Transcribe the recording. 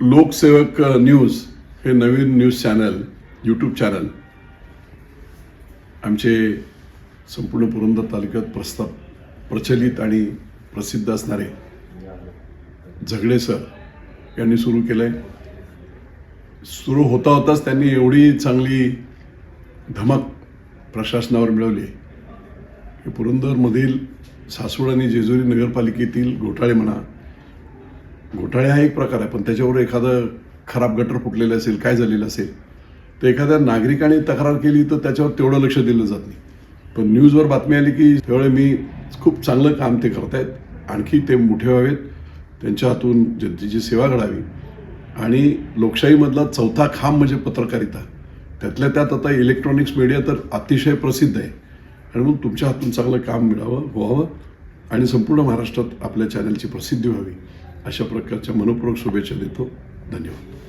लोकसेवक news हे नवीन news channel YouTube channel आमचे संपूर्ण पुरंदर तालुक्यात प्रस्ताव प्रचलित आणि प्रसिद्ध असणारे झगडे सर यांनी सुरू केलं आहे सुरू होता होताच त्यांनी एवढी चांगली धमक प्रशासनावर मिळवली. की पुरंदरमधील सासवड आणि जेजुरी नगरपालिकेतील घोटाळे म्हणा घोटाळे हा एक प्रकार आहे पण त्याच्यावर एखादं खराब गटर फुटलेलं असेल काय झालेलं असेल तर एखाद्या नागरिकाने तक्रार केली तर त्याच्यावर तेवढं लक्ष दिलं जात नाही. पण न्यूजवर बातमी आली की त्यावेळी मी खूप चांगलं काम ते करतायत आणखी ते मोठे व्हावेत त्यांच्या हातून जनतेची सेवा घडावी. आणि लोकशाहीमधला चौथा खांब म्हणजे पत्रकारिता. त्यातल्या त्यात आता इलेक्ट्रॉनिक्स मीडिया तर अतिशय प्रसिद्ध आहे. आणि मग तुमच्या हातून चांगलं काम मिळावं व्हावं आणि संपूर्ण महाराष्ट्रात आपल्या चॅनलची प्रसिद्धी व्हावी. अशा प्रकारच्या मनपूर्वक शुभेच्छा देतो. धन्यवाद.